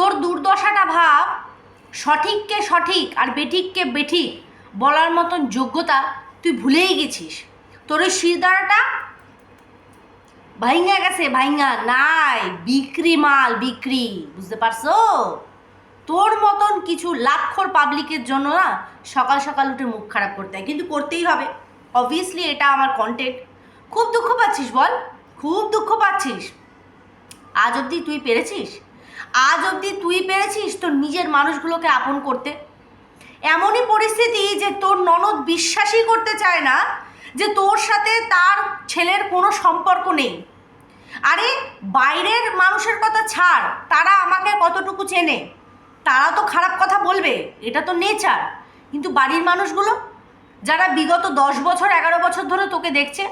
তোর দুর্দশাটা ভাব, সঠিককে সঠিক আর বেঠিককে বেঠিক বলার মতন যোগ্যতা তুই ভুলেই গেছিস। তোর ওই শিরদাঁড়াটা ভাইঙ্গা গেছে, ভাইঙ্গা নাই, বিক্রি মাল, বিক্রি, বুঝতে পারছ? তোর মতন কিছু লাক্ষর পাবলিকের জন্য না সকাল সকাল উঠে মুখ খারাপ করতে হয়, কিন্তু করতেই হবে। অবভিয়াসলি এটা আমার কন্টেন্ট খুব দুঃখ পাচ্ছিস বল, খুব দুঃখ পাচ্ছিস। আজ অবধি তুই পেরেছিস? আজ অবধি তুই পেরেছিস তোর নিজের মানুষগুলোকে আপন করতে? এমনই পরিস্থিতি যে তোর ননদ বিশ্বাসই করতে চায় না যে তোর সাথে তার ছেলের কোনো সম্পর্ক নেই। আরে, বাইরের মানুষের কথা ছাড়, তারা আমাকে কতটুকু চেনে? তারা তো খারাপ কথা বলবে, এটা তো নেচার। কিন্তু বাড়ির মানুষগুলো, যারা বিগত দশ বছর, এগারো বছর ধরে তোকে দেখছে,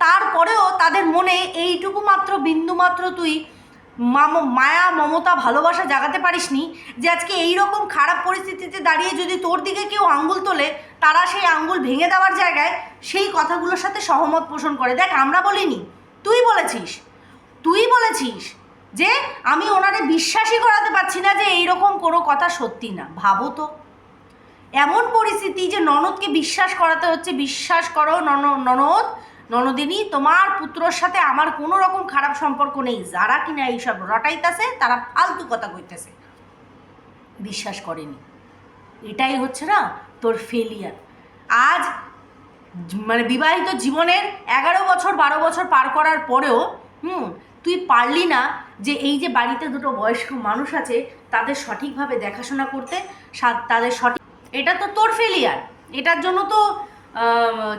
তারপরেও তাদের মনে এইটুকু মাত্র বিন্দু মাত্র তুই মাম, মায়া, মমতা ভালোবাসা জাগাতে পারিসনি? যে আজকে এই রকম খারাপ পরিস্থিতিতে দাঁড়িয়ে যদি তোর দিকে কেউ আঙ্গুল তোলে, তারা সেই আঙ্গুল ভেঙে দেওয়ার জায়গায় সেই কথাগুলোর সাথে সহমত পোষণ করে। দেখ, আমরা বলিনি, তুই বলেছিস তুই বলেছিস যে আমি ওনারে বিশ্বাসই করাতে পারছি না যে এইরকম কোনো কথা সত্যি না। ভাবো তো। এমন পরিস্থিতি যে ননদকে বিশ্বাস করাতে হচ্ছে, বিশ্বাস করো নন, ননদ। ননদিনী, তোমার পুত্রর সাথে আমার কোনো রকম খারাপ সম্পর্ক নেই। যারা কিনা এইসব রটাইতেছে, তারা ফালতু কথা কইতেছে। বিশ্বাস করেনি। এটাই হচ্ছে না তোর ফেলিয়ার আজ মানে বিবাহিত জীবনের এগারো বছর, বারো বছর পার করার পরেও, হুম, তুই পারলি না যে এই যে বাড়িতে দুটো বয়স্ক মানুষ আছে, তাদের সঠিকভাবে দেখাশোনা করতে তাদের সঠিক এটা তো তোর ফেলিয়ার এটার জন্য তো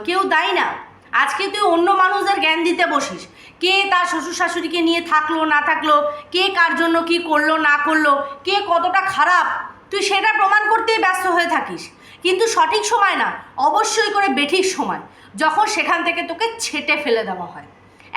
কেউ দায়ী না। আজকে তুই অন্য মানুষদের জ্ঞান দিতে বসিস। কে তার শ্বশুর শাশুড়িকে নিয়ে থাকল, না থাকল, কে কার জন্য কি করল, না করল, কে কতটা খারাপ, তুই সেটা প্রমাণ করতেই ব্যস্ত হয়ে থাকিস। কিন্তু সঠিক সময় না, অবশ্যই করে বেঠিক সময়, যখন সেখান থেকে তোকে ছেটে ফেলে দেওয়া হয়।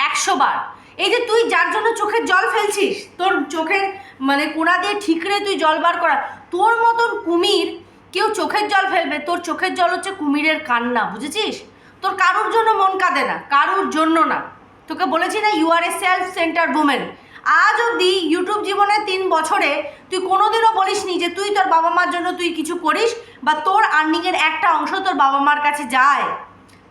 একশো বার। এই যে তুই যার জন্য চোখের জল ফেলছিস, তোর চোখের মানে কোনা দিয়ে ঠিকরে তুই জল বার করা, তোর মতন কুমির কেউ চোখের জল ফেলবে, তোর চোখের জল হচ্ছে কুমিরের কান্না, বুঝেছিস? তোর কারুর জন্য মন কাঁদে না, কারুর জন্য না। তোকে বলেছি না you are a self centre women আজ অবধি ইউটিউব জীবনে তিন বছরে তুই কোনোদিনও বলিসনি যে তুই তোর বাবা মার জন্য তুই কিছু করিস বা তোর আর্নিংয়ের একটা অংশ তোর বাবা মার কাছে যায়।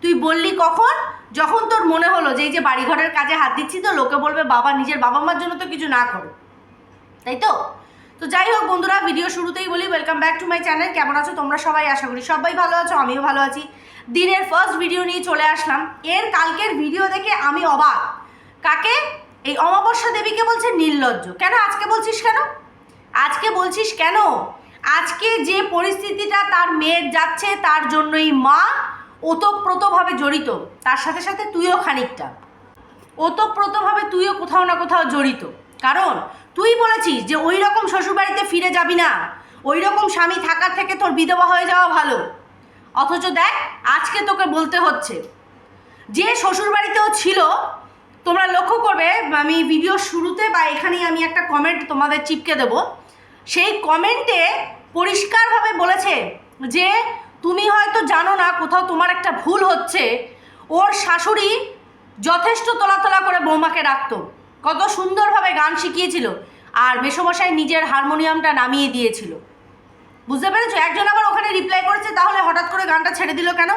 তুই বললি কখন? যখন তোর মনে হলো যে এই যে বাড়িঘরের কাজে হাত দিচ্ছি তো লোকে বলবে, বাবা, নিজের বাবা মার জন্য তো কিছু না করো। তাই তো? তো যাই হোক বন্ধুরা ভিডিও শুরুতেই বলি welcome back to my channel কেমন আছো তোমরা সবাই? আশা করি সবাই ভালো আছো, আমিও ভালো আছি। দিনের ফার্স্ট ভিডিও নিয়ে চলে আসলাম। এর কালকের ভিডিও দেখে আমি অবাক। কাকে? এই অমাবস্যা দেবীকে বলছে নির্লজ্জ। কেন আজকে বলছিস কেন? আজকে বলছিস কেন? আজকে যে পরিস্থিতিটা তার মেয়ের যাচ্ছে, তার জন্যই মা ওতপ্রোতভাবে জড়িত। তার সাথে সাথে তুইও খানিকটা। ওতপ্রোতভাবে তুইও কোথাও না কোথাও জড়িত। কারণ তুই বলেছিস যে ওই রকম শ্বশুরবাড়িতে ফিরে যাবি না। ওই রকম স্বামী থাকার থেকে তোর বিধবা হয়ে যাওয়া ভালো। অথচ দেখ, আজকে তোকে বলতে হচ্ছে। যে শ্বশুরবাড়িতেও ছিল, তোমরা লক্ষ্য করবে, আমি ভিডিও শুরুতে বা এখানেই আমি একটা কমেন্ট তোমাদের চিপকে দেব। সেই কমেন্টে পরিষ্কারভাবে বলেছে যে, তুমি হয়তো জানো না, কোথাও তোমার একটা ভুল হচ্ছে। ওর শাশুড়ি যথেষ্ট তোলা তোলা করে বৌমাকে রাখতো। কত সুন্দরভাবে গান শিখিয়েছিল আর মেসমশাই নিজের হারমোনিয়ামটা নামিয়ে দিয়েছিল। বুঝতে পেরেছ? একজন আবার ওখানে রিপ্লাই করেছে, তাহলে হঠাৎ করে গানটা ছেড়ে দিল কেন?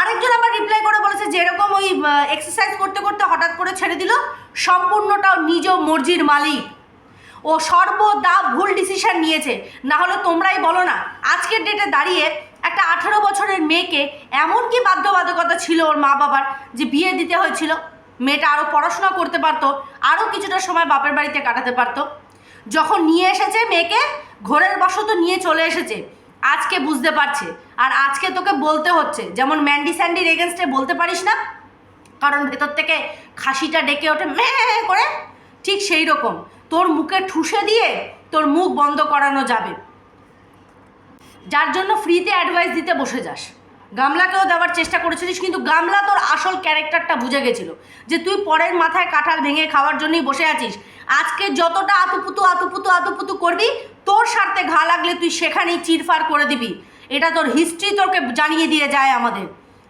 আরেকজন আবার রিপ্লাই করে বলেছে যেরকম ওই এক্সারসাইজ করতে করতে হঠাৎ করে ছেড়ে দিল সম্পূর্ণটা নিজ মর্জির মালিক। ও সর্বদা ভুল ডিসিশন নিয়েছে, না হলে তোমরাই বলো না। আজকের ডেটে দাঁড়িয়ে একটা আঠেরো বছরের মেয়েকে এমন কি বাধ্যবাধকতা ছিল ওর মা বাবার যে বিয়ে দিতে হয়েছিল। মেয়েটা আরও পড়াশোনা করতে পারতো আরও কিছুটা সময় বাপের বাড়িতে কাটাতে পারতো। যখন নিয়ে এসেছে মেয়েকে, ঘোরের বশত নিয়ে চলে এসেছে। আজকে বুঝতে পারছে। আর আজকে তোকে বলতে হচ্ছে, যেমন ম্যান্ডি স্যান্ডির এগেনস্টে বলতে পারিস না, কারণ ভেতর থেকে খাসিটা ডেকে ওঠে মে করে। ঠিক সেই রকম। তোর মুখে ঠুসে দিয়ে তোর মুখ বন্ধ করানো যাবে। যার জন্য ফ্রিতে অ্যাডভাইস দিতে বসে যাস। গামলাকেও দেওয়ার চেষ্টা করেছিলিস, কিন্তু গামলা তোর আসল ক্যারেক্টারটা বুঝে গেছিল যে তুই পরের মাথায় কাঁঠাল ভেঙে খাওয়ার জন্যই বসে আছিস। আজকে যতটা আতুপুতু আতুপুতু আতুপুতু করবি, তোর স্বার্থে ঘা লাগলে তুই সেখানেই চিরফার করে দিবি। এটা তোর হিস্ট্রি তোকে জানিয়ে দিয়ে যায় আমাদের।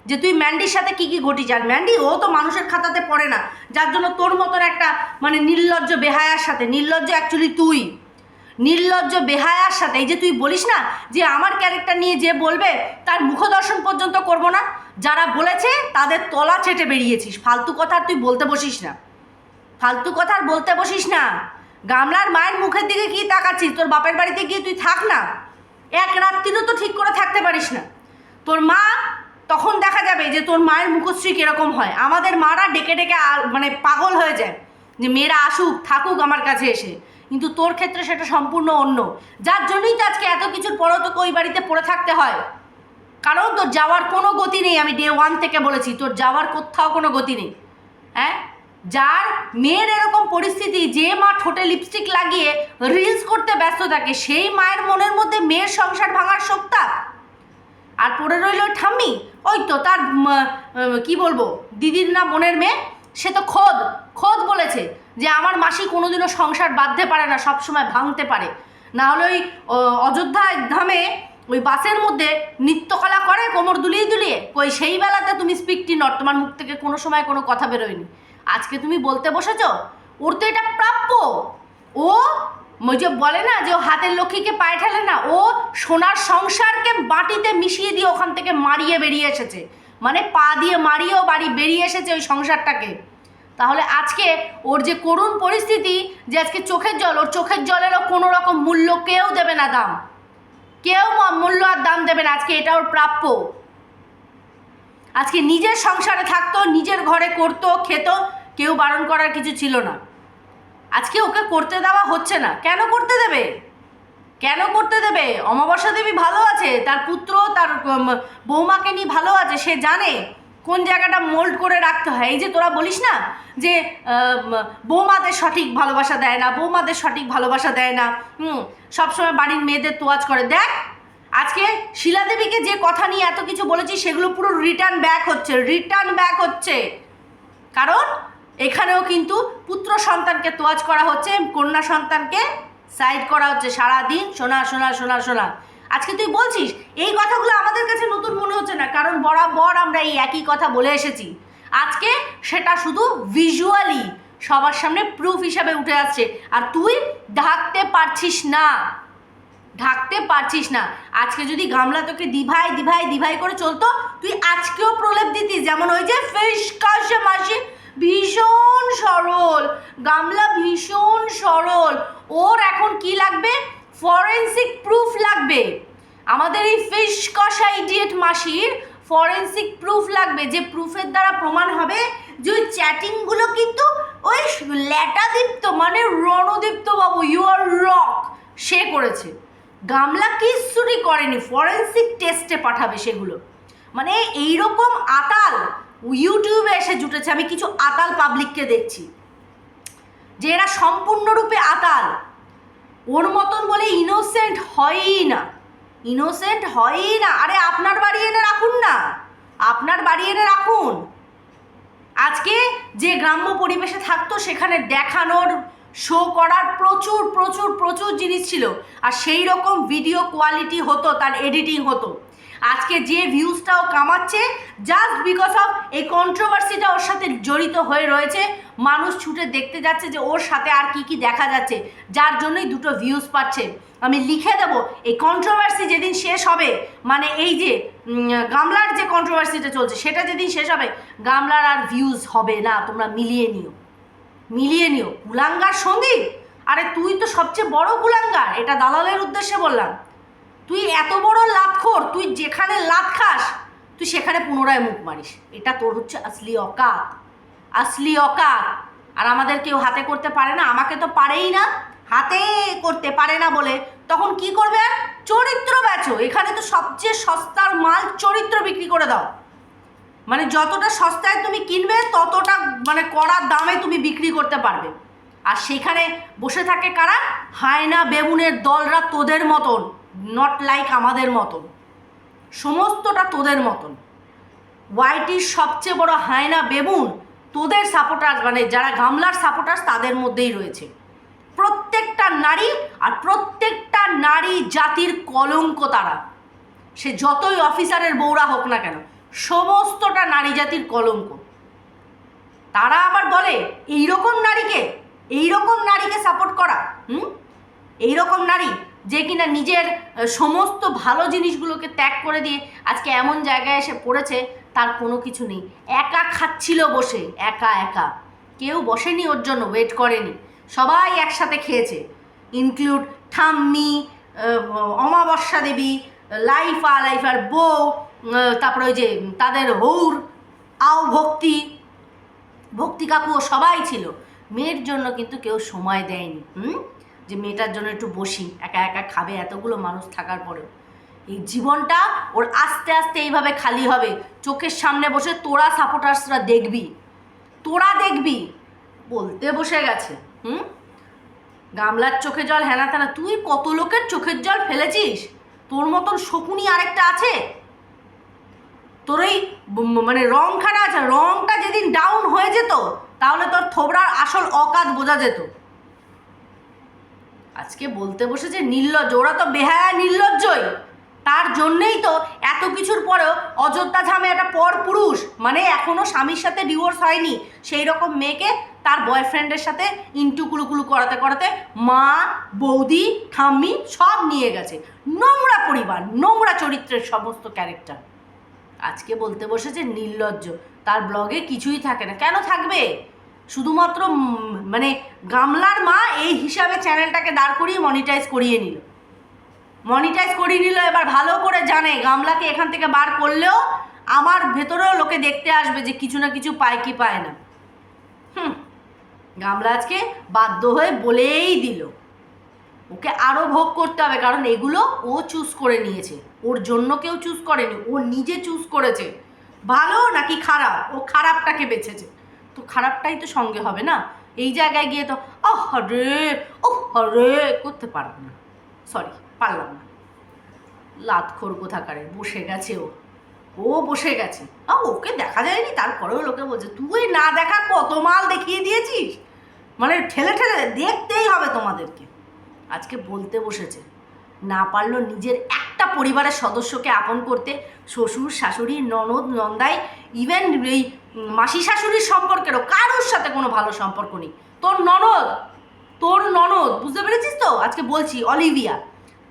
যে তুই ম্যান্ডির সাথে কি কি ঘটি আর ম্যান্ডি, ও তো মানুষের খাতাতে পড়ে না। যার জন্য তোর মতন একটা মানে নির্লজ্জ বেহায়ার সাথে, নির্লজ্জ অ্যাকচুয়ালি তুই। নির্লজ্জ বেহায়ার সাথে, এই যে তুই বলিস না যে আমার ক্যারেক্টার নিয়ে যে বলবে, তার মুখদর্শন পর্যন্ত করব না। যারা বলেছে, তাদের তলা চেটে বেরিয়েছিস। ফালতু কথা তুই বলতে বসিস না। ফালতু কথা আর বলতে বসিস না। গামলার মায়ের মুখের দিকে কি তাকাচ্ছিস? তোর বাপের বাড়িতে গিয়ে তুই থাক না। এক রাত্রিরও তো ঠিক করে থাকতে পারিস না। তোর মা, তখন দেখা যাবে যে তোর মায়ের মুখশ্রী কীরকম হয়। আমাদের মারা ডেকে ডেকে মানে পাগল হয়ে যায়। যে মেয়েরা আসুক, থাকুক আমার কাছে এসে। কিন্তু তোর ক্ষেত্রে সেটা সম্পূর্ণ অন্য। যার জন্যই তো আজকে এত কিছুর পরও তোকে ওই বাড়িতে পড়ে থাকতে হয়। কারণ তোর যাওয়ার কোনো গতি নেই, আমি ডে ওয়ান থেকে বলেছি, তোর যাওয়ার কোথাও কোনো গতি নেই। হ্যাঁ? যার মেয়ের এরকম পরিস্থিতি, যে মা ঠোঁটে লিপস্টিক লাগিয়ে রিলস করতে ব্যস্ত থাকে, সেই মায়ের মনের মধ্যে মেয়ের সংসার ভাঙার শক্তা আর পড়ে রইল ঠাম্মি, ওই তো তার কি বলব, দিদির না বোনের মেয়ে, সে তো খোদ খোদ বলেছে। যে আমার মাসি কোনোদিনও সংসার বাঁধতে পারে না, সবসময় ভাঙতে পারে। না হলে ওই অযোধ্যা ধামে ওই বাসের মধ্যে নৃত্যকলা করে, কোমর দুলিয়ে দুলিয়ে। ওই সেই বেলাতে তুমি স্পিকটি নট তোমার মুখ থেকে কোনো সময় কোনো কথা বেরোয়নি। আজকে তুমি বলতে বসেছ? ওর তো এটা প্রাপ্য। ও, ওই যে বলে না যে ও হাতের লক্ষ্মীকে পায়ে ঠেলে না, ও সোনার সংসারকে বাটিতে মিশিয়ে দিয়ে ওখান থেকে মারিয়ে বেরিয়ে এসেছে। মানে পা দিয়ে মারিয়েও বাড়ি বেরিয়ে এসেছে ওই সংসারটাকে। তাহলে আজকে ওর যে করুণ পরিস্থিতি যে আজকে চোখের জল, ওর চোখের জলেরও কোনো রকম মূল্য কেউ দেবে না দাম। কেউ মূল্য আর দাম দেবে না। আজকে এটা ওর প্রাপ্য। আজকে নিজের সংসারে থাকতো, নিজের ঘরে করতো, খেত, কেউ বারণ করার কিছু ছিল না। আজকে ওকে করতে দেওয়া হচ্ছে না। কেন করতে দেবে? কেন করতে দেবে? অমাবস্যা দেবী ভালো আছে, তার পুত্র, তার বৌমাকে নিয়ে ভালো আছে, সে জানে। কোন জায়গাটা মোল্ড করে রাখতে হয়? এই যে তোরা বলিস না যে বৌমাদের সঠিক ভালোবাসা দেয় না, বৌমাদের সঠিক ভালোবাসা দেয় না। হুম, সবসময় বাড়ির মেয়েদের তোয়াজ করে। দেখ, আজকে শিলা দেবীকে যে কথা নিয়ে এত কিছু বলেছি সেগুলো পুরো রিটার্ন ব্যাক হচ্ছে রিটার্ন ব্যাক হচ্ছে। কারণ এখানেও কিন্তু পুত্র সন্তানকে তোয়াজ করা হচ্ছে, কন্যা সন্তানকে সাইড করা হচ্ছে সারাদিন। শোনা শোনা শোনা শোনা। আজকে তুই বলছিস, এই কথাগুলো আমাদের কাছে নতুন মনে হচ্ছে না কারণ বরাবর আমরা এই একই কথা বলে এসেছি। আজকে সেটা শুধু ভিজুয়ালি সবার সামনে প্রুফ হিসাবে উঠে আসছে। আর তুই ঢাকতে পারছিস না। ঢাকতে পারছিস না। আজকে যদি গামলা তোকে দিভাই দিভাই দিভাই করে চলতো, তুই আজকেও প্রলেপ দিতিস। যেমন ওই যে ফিশ কাশে মাসি, ভীষণ সরল। গামলা ভীষণ সরল। ওর এখন কি লাগবে? ফরেন্সিক প্রুফ লাগবে। আমাদের এই ফিস কষা ইডিয়েট মাসির ফরেন্সিক প্রুফ লাগবে, যে প্রুফের দ্বারা প্রমাণ হবে যে ওই চ্যাটিংগুলো কিন্তু ওই ল্যাটাদীপ্ত মানে রণদীপ্ত বাবু ইউ আর রক সে করেছে। গামলা কিচ্ছুটি করেনি ফরেন্সিক টেস্টে পাঠাবে সেগুলো। মানে এইরকম আতাল ইউটিউবে এসে জুটেছে, আমি কিছু আতাল পাবলিককে দেখছি। যে এরা সম্পূর্ণরূপে আতাল। ওর মতন বলে ইনোসেন্ট হয়ই না। ইনোসেন্ট হয়ই না। আরে, আপনার বাড়ি এনে রাখুন না। আপনার বাড়ি এনে রাখুন। আজকে যে গ্রাম্য পরিবেশে থাকতো, সেখানে দেখানোর শো করার প্রচুর প্রচুর প্রচুর জিনিস ছিল। আর সেই রকম ভিডিও কোয়ালিটি হতো, তার এডিটিং হতো। আজকে যে ভিউজটাও কামাচ্ছে জাস্ট বিকজ অফ এই কন্ট্রোভার্সিটা ওর সাথে জড়িত হয়ে রয়েছে, মানুষ ছুটে দেখতে যাচ্ছে যে ওর সাথে আর কি কি দেখা যাচ্ছে, যার জন্যই দুটো ভিউজ পাচ্ছে। আমি লিখে দেবো, এই কন্ট্রোভার্সি যেদিন শেষ হবে মানে এই যে গামলার যে কন্ট্রোভার্সিটা চলছে, সেটা যেদিন শেষ হবে, গামলার আর ভিউজ হবে না, তোমরা মিলিয়ে নিও। মিলিয়ে নিও। কুলাঙ্গার সঙ্গী? আরে তুই তো সবচেয়ে বড় কুলাঙ্গার, এটা দালালের উদ্দেশ্যে বললাম। তুই এত বড় লাভখোর তুই যেখানে লাভ খাস, তুই সেখানে পুনরায় মুখ মারিস। এটা তোর হচ্ছে আসলি অকাত আসলি অকাত। আর আমাদের কেউ হাতে করতে পারে না, আমাকে তো পারেই না, হাতে করতে পারে না বলে। তখন কি করবে? চরিত্র বেচো, এখানে তো সবচেয়ে সস্তার মাল চরিত্র বিক্রি করে দাও। মানে যতটা সস্তায় তুমি কিনবে, ততটা মানে কড়া দামে তুমি বিক্রি করতে পারবে। আর সেখানে বসে থাকে কারা? হায়না বেগুনের দলরা তোদের মতন। নট লাইক আমাদের মতন। সমস্তটা তোদের মতন। ওয়াইটির সবচেয়ে বড় হায়না বেবুন তোদের সাপোর্টার মানে যারা গামলার সাপোর্টার তাদের মধ্যেই রয়েছে। প্রত্যেকটা নারী আর প্রত্যেকটা নারী জাতির কলঙ্ক তারা। সে যতই অফিসারের বউরা হোক না কেন, সমস্তটা নারী জাতির কলঙ্ক। তারা আবার বলে, এইরকম নারীকে এইরকম নারীকে সাপোর্ট করা। হুম? এই রকম নারী যে কিনা নিজের সমস্ত ভালো জিনিসগুলোকে ত্যাগ করে দিয়ে আজকে এমন জায়গায় এসে পড়েছে, তার কোনো কিছু নেই। একা খাচ্ছিল বসে, একা একা। কেউ বসেনি ওর জন্য ওয়েট করেনি। সবাই একসাথে খেয়েছে। ইনক্লুড ঠাম্মি অমাবস্যা দেবী, লাইফা, লাইফার বউ তারপরে ওই যে তাদের হৌর, আও ভক্তি ভক্তি কাকুও সবাই ছিল। মেয়ের জন্য কিন্তু কেউ সময় দেয়নি, হুম? যে মেয়েটার জন্য একটু বসি, একা একা খাবে এতগুলো মানুষ থাকার পরেও। এই জীবনটা ওর আস্তে আস্তে এইভাবে খালি হবে। চোখের সামনে বসে তোরা সাপোর্টার্সরা দেখবি। তোরা দেখবি। বলতে বসে গেছে, হুম? গামলার চোখে জল, হেনা তেনা, তুই কত লোকের চোখের জল ফেলেছিস? তোর মতন শকুনি আরেকটা আছে? তোর ব- মানে রংখানা আছে, রংটা যেদিন ডাউন হয়ে যেত, তাহলে তোর থোবড়ার আসল অকাত বোঝা যেত। আজকে বলতে বসেছে নির্লজ্জ, ওরা তো বেহায়া নির্লজ্জই। তার জন্যেই তো এত কিছুর পরেও অযোধ্যা ঝামে একটা পর পুরুষ মানে এখনও স্বামীর সাথে ডিভোর্স হয়নি, সেই রকম মেয়েকে তার বয়ফ্রেন্ডের সাথে ইন্টু কুলুকুলু করাতে করাতে মা, বৌদি, ঠাম্মি সব নিয়ে গেছে। নোংরা পরিবার, নোংরা চরিত্রের সমস্ত ক্যারেক্টার আজকে বলতে বসেছে নির্লজ্জ, তার ব্লগে কিছুই থাকে না। কেন থাকবে? শুধুমাত্র মানে গামলার মা এই হিসাবে চ্যানেলটাকে দাঁড় করিয়ে মনিটাইজ করিয়ে নিল। মনিটাইজ করিয়ে নিল, এবার ভালো করে জানে গামলাকে এখান থেকে বার করলেও আমার ভেতরেও লোকে দেখতে আসবে যে কিছু না কিছু পায় কি পায় না। হুম, গামলা আজকে বাধ্য হয়ে বলেই দিল। ওকে আরও ভোগ করতে হবে, কারণ এগুলো ও চুজ করে নিয়েছে। ওর জন্য কেউ চুজ করেনি, ও নিজে চুজ করেছে। ভালো নাকি খারাপ? ও খারাপটাকে বেছেছে। তো খারাপটাই তো সঙ্গে হবে না। এই জায়গায় গিয়ে তো ও হরে ও হরে করতে পারব না। সরি পারলাম না। লাতখোর কোথাকারে, বসে গেছে ও। ও বসে গেছে। আ ওকে দেখা যায়নি? তারপরেও লোকে বলছে, তুই না দেখা কত মাল দেখিয়ে দিয়েছিস? মানে ঠেলে ঠেলে দেখতেই হবে তোমাদেরকে। আজকে বলতে বসেছে, না পারল নিজের একটা পরিবারের সদস্যকে আপন করতে। শ্বশুর, শাশুড়ি, ননদ, নন্দাই ইভেন এই মাসি শাশুড়ির সম্পর্কেরও কারোর সাথে কোনো ভালো সম্পর্ক নেই। তোর ননদ তোর ননদ, বুঝতে পেরেছিস তো? আজকে বলছি, অলিভিয়া,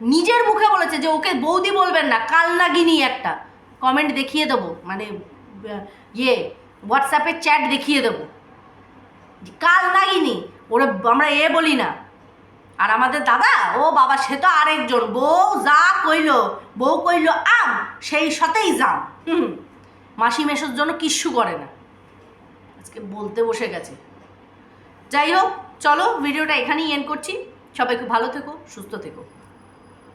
নিজের মুখে বলেছে যে ওকে বৌদি বলবেন না, কাল নাগিনি একটা। কমেন্ট দেখিয়ে দেবো মানে ইয়ে হোয়াটসঅ্যাপের চ্যাট দেখিয়ে দেবো। কাল নাগিনি, ওরা আমরা এ বলি না। আর আমাদের দাদা, ও বাবা, সে তো আরেকজন, বউ যা কইল, বউ কইল আম, সেই সাথেই যাম। হুম। মাসি মেশোর জন্য কিচ্ছু করে না। আজকে বলতে বসে গেছে। যাই হোক, চলো, ভিডিওটা এখানেই এন্ড করছি। সবাই খুব ভালো থেকো, সুস্থ থেকো।